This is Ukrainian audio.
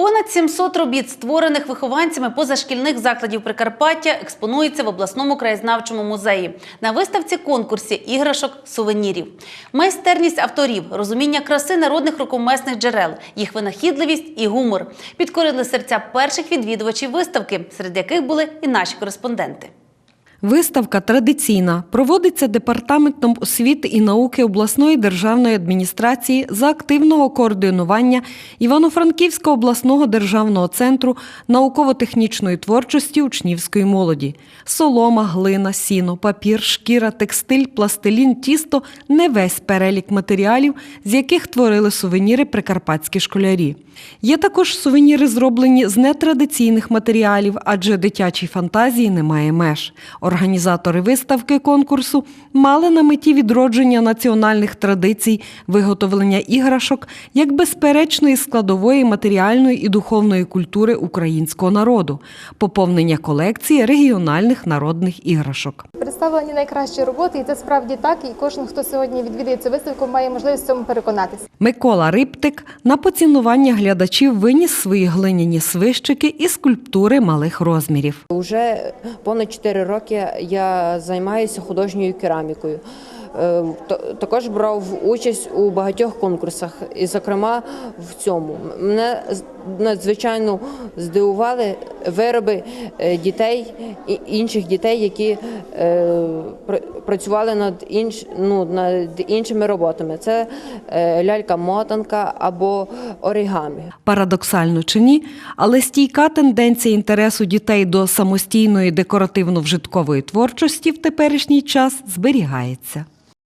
Понад 700 робіт, створених вихованцями позашкільних закладів Прикарпаття, експонується в обласному краєзнавчому музеї на виставці конкурсі іграшок сувенірів. Майстерність авторів, розуміння краси народних рукомесних джерел, їх винахідливість і гумор підкорили серця перших відвідувачів виставки, серед яких були і наші кореспонденти. Виставка традиційна проводиться департаментом освіти і науки обласної державної адміністрації за активного координування Івано-Франківського обласного державного центру науково-технічної творчості учнівської молоді. Солома, глина, сіно, папір, шкіра, текстиль, пластилін, тісто не весь перелік матеріалів, з яких творили сувеніри прикарпатські школярі. Є також сувеніри, зроблені з нетрадиційних матеріалів, адже дитячій фантазії немає меж. Організатори виставки конкурсу мали на меті відродження національних традицій, виготовлення іграшок як безперечної складової матеріальної і духовної культури українського народу, поповнення колекції регіональних народних іграшок. Представлені найкращі роботи, і це справді так. І кожен, хто сьогодні відвідує цю виставку, має можливість в цьому переконатися. Микола Риптик на поцінування глядачів виніс свої глиняні свищики і скульптури малих розмірів. Уже понад 4 роки я займаюся художньою керамікою. Е, Також брав участь у багатьох конкурсах, і, зокрема, в цьому мене надзвичайно здивували вироби е, дітей і інших дітей, які е, працювали над інш, ну, над іншими роботами. Це е, лялька-мотанка або оригамі. Парадоксально чи ні, але стійка тенденція інтересу дітей до самостійної декоративно-вжиткової творчості в теперішній час зберігається.